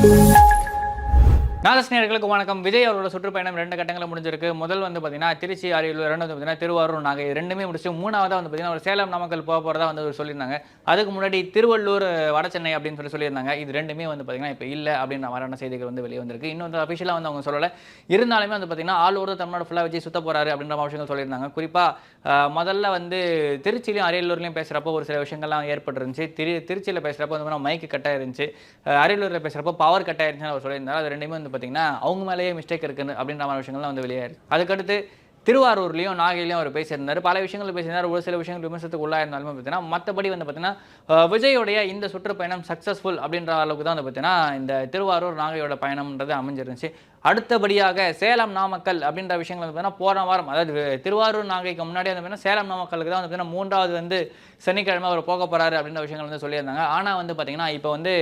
哦。நாகஸ்நேயர்களுக்கு வணக்கம். விஜய் அவரோட சுற்றுப்பயணம் ரெண்டு கட்டங்களில் முடிஞ்சிருக்கு. முதல் வந்து பார்த்தீங்கன்னா திருச்சி அரியலூர் இரண்டு வந்து பார்த்தீங்கன்னா திருவாரூர் நாகை ரெண்டுமே முடிச்சு மூணாவதாக வந்து பார்த்தீங்கன்னா ஒரு சேலம் நாமக்கல் போக போகிறதா வந்து சொல்லியிருந்தாங்க. அதுக்கு முன்னாடி திருவள்ளூர் வடசென்னை அப்படின்னு சொல்லி சொல்லியிருந்தாங்க. இது ரெண்டுமே வந்து பார்த்தீங்கன்னா இப்போ இல்லை அப்படின்ற மாதிரியான செய்திகள் வந்து வெளியே வந்திருக்கு. இன்னும் வந்து அஃபிஷியலாக வந்து அவங்க சொல்லலை. இருந்தாலுமே வந்து பார்த்தீங்கன்னா ஆல் ஓவர் தமிழ்நாடு ஃபுல்லாக வச்சு சுத்த போகிறாரு அப்படின்ற விஷயங்கள் சொல்லியிருந்தாங்க. குறிப்பாக முதல்ல வந்து திருச்சியிலையும் அரியலூர்லையும் பேசுகிறப்போ ஒரு சில விஷயங்கள்லாம் ஏற்பட்டுருந்துச்சு. திரு திருச்சியில் பேசுகிறப்போ வந்து மைக்கு கட்டாக இருந்துச்சு அரியலூரில் பேசுகிறப்போ பவர் கட்டாயிருந்துச்சுன்னு அவர் சொல்லியிருந்தாரு. அது ரெண்டுமே வந்து பார்த்தீங்கன்னா அவங்க மேலேயே மிஸ்டேக் இருக்குன்னு அப்படின்ற மாதிரி விஷயங்கள்லாம் வந்து வெளியே அதுக்கடுத்து திருவாரூர்லேயும் நாகையிலையும் அவர் பேசியிருந்தார். பல விஷயங்கள் பேசியிருந்தார். ஒரு சில விஷயங்கள் விமர்சனத்துக்கு உள்ளாக இருந்தாலுமே பார்த்தீங்கன்னா மற்றபடி வந்து பார்த்தீங்கன்னா விஜயோடைய இந்த சுற்றுப்பயணம் சக்ஸஸ்ஃபுல் அப்படின்ற அளவுக்கு தான் வந்து பார்த்தீங்கன்னா இந்த திருவாரூர் நாகையோட பயணம்ன்றது அமைஞ்சிருந்துச்சு. அடுத்தபடியாக சேலம் நாமக்கல் அப்படின்ற விஷயங்கள் வந்து பார்த்தீங்கன்னா போன வாரம் அதாவது திருவாரூர் நாகைக்கு முன்னாடி வந்து பார்த்தீங்கன்னா சேலம் நாமக்கலுக்கு தான் வந்து பார்த்தீங்கன்னா மூன்றாவது வந்து சனிக்கிழமை அவர் போக போகிறாரு அப்படின்ற விஷயங்கள் வந்து சொல்லியிருந்தாங்க. ஆனால் வந்து பார்த்தீங்கன்னா இப்போ வந்து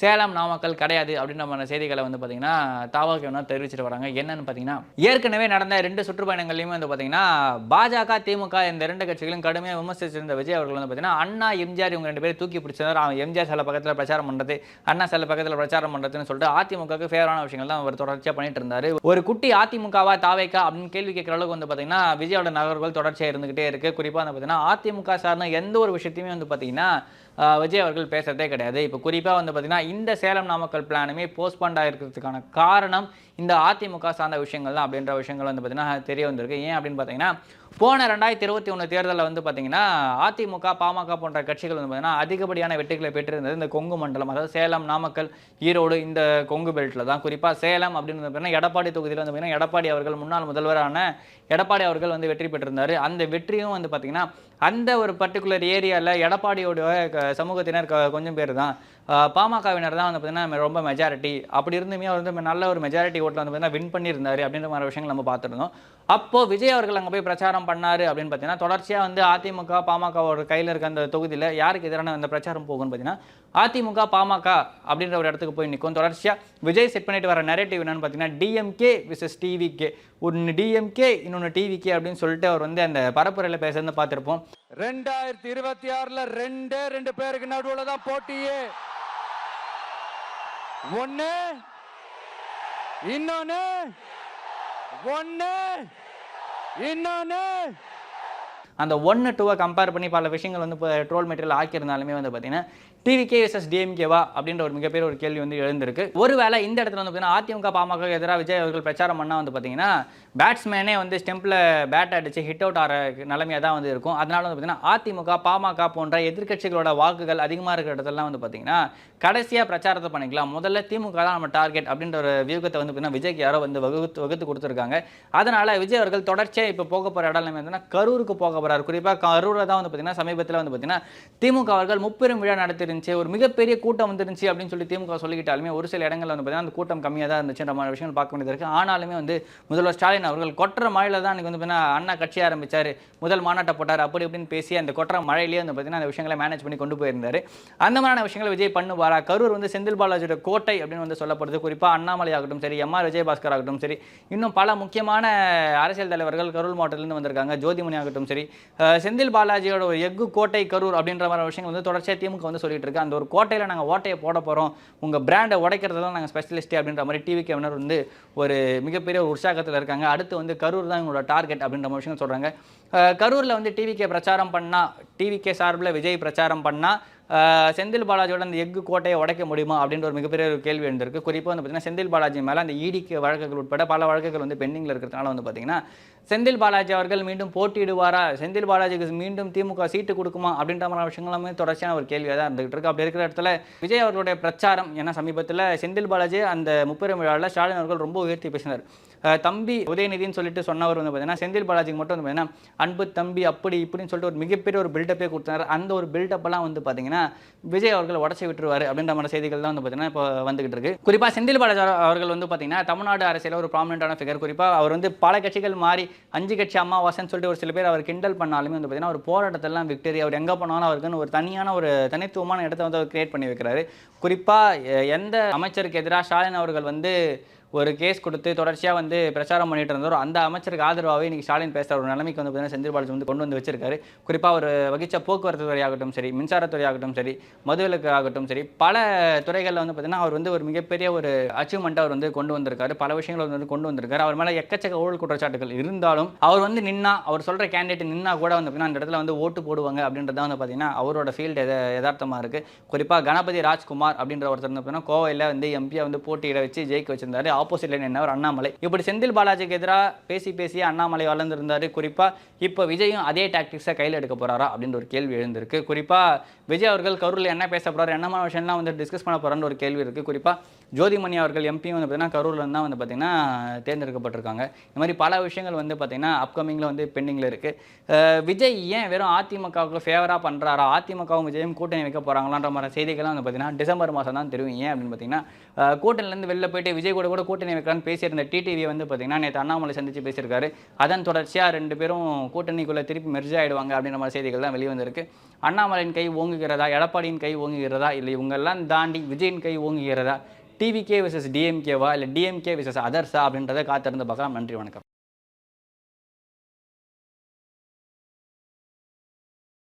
சேலம் நாமக்கல் கிடையாது அப்படின்ற செய்திகளை வந்து பார்த்தீங்கன்னா தாவாக்கு தெரிவிச்சுட்டு தெரிவிச்சிட்டு வராங்க. என்னன்னு பார்த்தீங்கன்னா ஏற்கனவே நடந்த ரெண்டு சுற்றுப்பயணங்கள்லையுமே வந்து பார்த்தீங்கன்னா பாஜக திமுக இந்த ரெண்டு கட்சிகளும் கடுமையாக விமர்சிச்சிருந்த விஜய் அவர்கள் வந்து பார்த்தீங்கன்னா அண்ணா எம்ஜிஆர் இவங்க ரெண்டு பேரும் தூக்கி பிடிச்சதார் அவன் எம்ஜிஆர் சில பக்கத்தில் பிரச்சாரம் பண்ணுறது அண்ணா சில பக்கத்தில் பிரச்சாரம் பண்ணுறதுன்னு சொல்லிட்டு அதிமுகவுக்கு ஃபேவரான விஷயங்கள் தான் அவர் தொடர்ச்சியாக பண்ணிட்டு இருந்தாரு ஒரு குட்டி அதிமுகவா தாவேக்கா அப்படின்னு கேள்வி கேட்குற அளவுக்கு வந்து பார்த்தீங்கன்னா விஜயோட நகர்கள் தொடர்ச்சியாக இருந்துகிட்டே இருக்கு. குறிப்பாக வந்து பார்த்தீங்கன்னா அதிமுக சார்ந்த எந்த ஒரு விஷயத்தையுமே வந்து பார்த்தீங்கன்னா விஜய் அவர்கள் பேசுறதே கிடையாது. இப்போ குறிப்பாக வந்து பார்த்தீங்கன்னா இந்த சேலம் நாமக்கல் பிளானுமே போஸ்ட்பாண்ட் ஆகிருக்கிறதுக்கான காரணம் இந்த அதிமுக சார்ந்த விஷயங்கள் தான் அப்படின்ற விஷயங்கள் வந்து பார்த்தீங்கன்னா தெரிய வந்திருக்கு. ஏன் அப்படின்னு பார்த்தீங்கன்னா போன ரெண்டாயிரத்தி இருபத்தி ஒன்று தேர்தலில் வந்து பார்த்தீங்கன்னா அதிமுக பாமக போன்ற கட்சிகள் வந்து பார்த்தீங்கன்னா அதிகப்படியான வெற்றிகளை பெற்றிருந்தது இந்த கொங்கு மண்டலம். அதாவது சேலம் நாமக்கல் ஈரோடு இந்த கொங்கு பெல்ட்டில் தான். குறிப்பாக சேலம் அப்படின்னு வந்து பார்த்தீங்கன்னா எடப்பாடி தொகுதியில் வந்து பார்த்தீங்கன்னா எடப்பாடி அவர்கள் முன்னாள் முதல்வரான எடப்பாடி அவர்கள் வந்து வெற்றி பெற்றிருந்தார். அந்த வெற்றியும் வந்து பார்த்தீங்கன்னா அந்த ஒரு பர்டிகுலர் ஏரியாவில் எடப்பாடியோட சமூகத்தினர் கொஞ்சம் பேர் தான் பாமகவினர் தான் வந்து பார்த்தீங்கன்னா ரொம்ப மெஜாரிட்டி அப்படி இருந்துமே அவர் வந்து நல்ல ஒரு மெஜாரிட்டி ஓட்டில் வந்து பார்த்தீங்கன்னா வின் பண்ணியிருந்தாரு அப்படின்ற மாதிரி விஷயங்கள் நம்ம பார்த்துருந்தோம். அப்போது விஜய் அவர்கள் அங்கே போய் பிரச்சாரம் பண்ணாரு அப்படின்னு பார்த்தீங்கன்னா தொடர்ச்சியாக வந்து அதிமுக பாமகவோட கையில் இருக்க அந்த தொகுதியில் யாருக்கு எதிரான அந்த பிரச்சாரம் போகும்னு பார்த்தீங்கன்னா அதிமுக பாமக அப்படின்ற ஒரு இடத்துக்கு போய் நிற்கும் தொடர்ச்சியாக விஜய் செட் பண்ணிட்டு வர நெரேட்டிவ் என்னன்னு பார்த்தீங்கன்னா டிஎம்கே விசஸ் டிவிகே ஒன்று டிஎம்கே இன்னொன்று டிவிகே அப்படின்னு சொல்லிட்டு அவர் வந்து அந்த பரப்புரையில் பேசுறது பார்த்துருப்போம். ரெண்டாயிரத்தி இருபத்தி ஆறில் ரெண்டே ரெண்டு பேருக்கு நடுவில் தான் போட்டியே. ஒன்று இன்னொன்று ஒன்று இன்னொன்று அந்த ஒன்று டூவை கம்பேர் பண்ணி பல விஷயங்கள் வந்து இப்போ ட்ரோல் மெட்டீரியல் ஆக்கியிருந்தாலுமே வந்து பார்த்தீங்கன்னா டிவிகே விசஸ் டிஎம்கேவா அப்படின்ற ஒரு மிகப்பெரிய ஒரு கேள்வி வந்து எழுந்திருக்கு. ஒருவேளை இந்த இடத்துல வந்து பார்த்தீங்கன்னா அதிமுக பாமக எதிராக விஜய் அவர்கள் பிரச்சாரம் பண்ணால் வந்து பார்த்தீங்கன்னா பேட்ஸ்மேனே வந்து ஸ்டெம்பில் பேட் அடித்து ஹிட் அவுட் ஆகிற நிலைமையாக தான் வந்து இருக்கும். அதனால வந்து பார்த்தீங்கன்னா அதிமுக பாமக போன்ற எதிர்க்கட்சிகளோட வாக்குகள் அதிகமாக இருக்கிற இடத்துலலாம் வந்து பார்த்தீங்கன்னா கடைசியாக பிரச்சாரத்தை பண்ணிக்கலாம். முதல்ல திமுக தான் நம்ம டார்கெட் அப்படின்ற ஒரு வியூகத்தை வந்து பார்த்தீங்கன்னா விஜய்க்கு யாரோ வந்து வகுத்து வகுத்து கொடுத்துருக்காங்க. அதனால் விஜய் அவர்கள் தொடர்ச்சியாக இப்போ போக போகிற இடம் என்னன்னா கரூருக்கு போக போகிறார் குறிப்பாக கரூரில் தான் வந்து பார்த்தீங்கன்னா சமீபத்தில் வந்து பார்த்தீங்கன்னா திமுக அவர்கள் முப்பெரும் விழா நடத்திருந்துச்சு. ஒரு மிகப்பெரிய கூட்டம் வந்துருந்துச்சு அப்படின்னு சொல்லி திமுக சொல்லிக்கிட்டாலுமே ஒரு சில இடங்களில் வந்து பார்த்தீங்கன்னா அந்த கூட்டம் கம்மியாக தான் இருந்துச்சுன்ற மாதிரி விஷயங்கள் பார்க்க வேண்டியது இருக்குது ஆனாலுமே வந்து முதல்வர் ஸ்டாலின் அவர்கள் கொற்ற மழையில் தான் அன்றைக்கி வந்து பார்த்தீங்கன்னா அண்ணா கட்சி ஆரம்பிச்சார். முதல் மாநாட்டை போட்டார். அப்படி இப்படின்னு பேசி அந்த கொற்ற மழையிலேயே வந்து பார்த்தீங்கன்னா அந்த விஷயங்களை மேனேஜ் பண்ணி கொண்டு போயிருந்தார். அந்த மாதிரியான விஷயங்களை விஜய் பண்ணுவாரா? கரூர் வந்து செந்தில் பாலாஜியோட கோட்டை அப்படின்னு வந்து சொல்லப்படுது. குறிப்பாக அண்ணாமலை ஆகட்டும் சரி எம்ஆர் விஜயபாஸ்கர் ஆகட்டும் சரி இன்னும் பல முக்கியமான அரசியல் தலைவர்கள் கரூர் மாவட்டத்திலேருந்து வந்திருக்காங்க. ஜோதிமணி ஆகட்டும் சரி செந்தில் பாலாஜியோட ஒரு எஃகு கோட்டை கரூர் அப்படின்ற மாதிரி விஷயங்கள் வந்து தொடர்ச்சியாக திமுக வந்து சொல்லிட்டு இருக்கு. அந்த ஒரு கோட்டையில் நாங்கள் ஓட்டையை போட போகிறோம் உங்கள் பிராண்டை உடைக்கிறதுல நாங்கள் ஸ்பெஷலிஸ்ட்டு அப்படின்ற மாதிரி டிவி கேவனர் வந்து ஒரு மிகப்பெரிய ஒரு உற்சாகத்தில் இருக்காங்க. அடுத்து வந்து கரூர் தான் எங்களோட டார்கெட் அப்படின்ற மாதிரி விஷயம் சொல்கிறாங்க கரூரில் வந்து டிவிகே பிரச்சாரம் பண்ணால் டிவிகே சார்பில் விஜய் பிரச்சாரம் பண்ணால் செந்தில் பாலாஜியோட அந்த எஃகு கோட்டையை உடைக்க முடியுமா அப்படின்ற ஒரு மிகப்பெரிய ஒரு கேள்வி எழுந்திருக்கு. குறிப்பாக வந்து பார்த்தீங்கன்னா செந்தில் பாலாஜி மேலே அந்த ஈடிக்கு வழக்குகள் உட்பட பல வழக்குகள் வந்து பெண்டிங்கில் இருக்கிறதுனால வந்து பார்த்தீங்கன்னா செந்தில் பாலாஜி அவர்கள் மீண்டும் போட்டியிடுவாரா? செந்தில் பாலாஜிக்கு மீண்டும் திமுக சீட்டு கொடுக்குமா அப்படின்ற மாதிரி விஷயங்களுமே தொடர்ச்சியான ஒரு கேள்வியாக தான் இருந்துகிட்டு இருக்கு. அப்படி இருக்கிற இடத்துல விஜய் அவர்களுடைய பிரச்சாரம் ஏன்னா சமீபத்தில் செந்தில் பாலாஜி அந்த முப்பெரும் விழாவில் ஸ்டாலின் அவர்கள் ரொம்ப உயர்த்தி பேசினார். தம்பி உதயநிதின்னு சொல்லிட்டு சொன்னவர் வந்து பார்த்தீங்கன்னா செந்தில் பாலாஜிக்கு மட்டும் வந்து பார்த்தீங்கன்னா அன்பு தம்பி அப்படி இப்படின்னு சொல்லிட்டு ஒரு மிகப்பெரிய ஒரு பில்டப்பே கொடுத்தாரு. அந்த ஒரு பில்டப்லாம் வந்து பார்த்தீங்கன்னா விஜய் அவர்கள் உடச்சி விட்டுருவார் அப்படின்ற மாதிரி செய்திகள் தான் வந்து பார்த்தீங்கன்னா இப்போ வந்துகிட்டு இருக்கு. குறிப்பாக செந்தில் பாலாஜி அவர்கள் வந்து பார்த்தீங்கன்னா தமிழ்நாடு அரசியல் ஒரு ப்ராமினென்டான ஃபிகர் குறிப்பாக அவர் வந்து பல கட்சிகள் மாறி அஞ்சு கட்சி அம்மாவாசைன்னு சொல்லிட்டு ஒரு சில பேர் அவர் கிண்டல் பண்ணாலுமே வந்து பார்த்தீங்கன்னா ஒரு போராட்டத்தெல்லாம் விக்டரி அவர் எங்கே போனாலும் அவருக்குன்னு ஒரு தனியான ஒரு தனித்துவமான இடத்த வந்து அவர் கிரியேட் பண்ணி வைக்கிறாரு. குறிப்பாக எந்த அமைச்சருக்கு எதிராக ஸ்டாலின் அவர்கள் வந்து ஒரு கேஸ் கொடுத்து தொடர்ச்சியாக வந்து பிரச்சாரம் பண்ணிட்டு இருந்தாரோ அந்த அமைச்சருக்கு ஆதரவாகவே இன்னைக்கு ஸ்டாலின் பேசுகிற ஒரு நிலைமைக்கு வந்து பார்த்தீங்கன்னா செந்தில் பாலாஜி வந்து கொண்டு வந்து வச்சிருக்காரு. குறிப்பாக ஒரு வகிச்ச போக்குவரத்து துறையாகட்டும் சரி மின்சாரத்துறை ஆகட்டும் சரி மதுவிலக்கு ஆகட்டும் சரி பல துறைகளில் வந்து பார்த்தீங்கன்னா அவர் வந்து ஒரு மிகப்பெரிய ஒரு அச்சீவ்மெண்ட் அவர் வந்து கொண்டு வந்திருக்காரு. பல விஷயங்களை வந்து கொண்டு வந்திருக்காரு. அவர் மேலே எக்கச்சக்க ஊழல் குற்றச்சாட்டுகள் இருந்தாலும் அவர் வந்து நின்னா அவர் சொல்கிற கேண்டிடேட் நின்னா கூட வந்து பார்த்தீங்கன்னா அந்த இடத்துல வந்து ஓட்டு போடுவாங்க அப்படின்றது வந்து பார்த்தீங்கன்னா அவரோட ஃபீல்டு எத யதார்த்தமாக இருக்குது குறிப்பாக கணபதி ராஜ்குமார் அப்படின்ற ஒருத்தர் வந்து பார்த்தீங்கன்னா கோவையில் வந்து எம்பியை வந்து போட்டியிட வச்சு ஜெயிக்க வச்சிருந்தாரு. ஆப்போசிட் லைன் என்னவர் அண்ணாமலை. இப்படி செந்தில் பாலாஜிக்கு எதிராக பேசி பேசி அண்ணாமலை வளர்ந்துருந்தார். குறிப்பாக இப்போ விஜயும் அதே டாக்டிக்ஸை கையில் எடுக்க போறாரா அப்படின்ற ஒரு கேள்வி எழுந்திருக்கு. குறிப்பாக விஜய் அவர்கள் கரூரில் என்ன பேச போறாரு என்னமான விஷயம்லாம் வந்து டிஸ்கஸ் பண்ண போறான்னு ஒரு கேள்வி இருக்குது குறிப்பாக ஜோதிமணி அவர்கள் எம்பியும் வந்து பார்த்தீங்கன்னா கரூரில் இருந்து தான் வந்து பார்த்தீங்கன்னா தேர்ந்தெடுக்கப்பட்டிருக்காங்க. இந்த மாதிரி பல விஷயங்கள் வந்து பார்த்தீங்கன்னா அப்கமிங்கில் வந்து பெண்டிங்கில் இருக்குது விஜய் ஏன் வெறும் அதிமுகவுக்கு ஃபேவராக பண்ணுறாரா அதிமுகவும் விஜயும் கூட்டணி வைக்க போகிறாங்களான்ற மாதிரி செய்திகள்லாம் வந்து பார்த்தீங்கன்னா டிசம்பர் மாதம் தான் தெரியும். ஏன் அப்படின்னு பார்த்தீங்கன்னா கூட்டணிலேருந்து வெளில போயிட்டு விஜய் கூட கூட கூட்டணி வைக்கலான்னு பேசியிருந்த டிடிவி வந்து பார்த்தீங்கன்னா நேற்று அண்ணாமலை சந்தித்து பேசியிருக்காரு. அதன் தொடர்ச்சியாக ரெண்டு பேரும் கூட்டணிக்குள்ளே திருப்பி மெர்ஜ் ஆகிடுவாங்க அப்படின்ற மாதிரி செய்திகள் தான் வெளியே வந்திருக்கு அண்ணாமலையின் கை ஓங்குகிறதா? எடப்பாடியின் கை ஓங்குகிறதா? இல்லை இவங்கெல்லாம் தாண்டி விஜயின் கை ஓங்குகிறதா? டிவிகே விசஸ் டிஎம்கேவா இல்லை டிஎம்கே விசஸ் அதர்ஸா அப்படின்றத காத்திருந்து பார்க்கலாம். நன்றி வணக்கம்.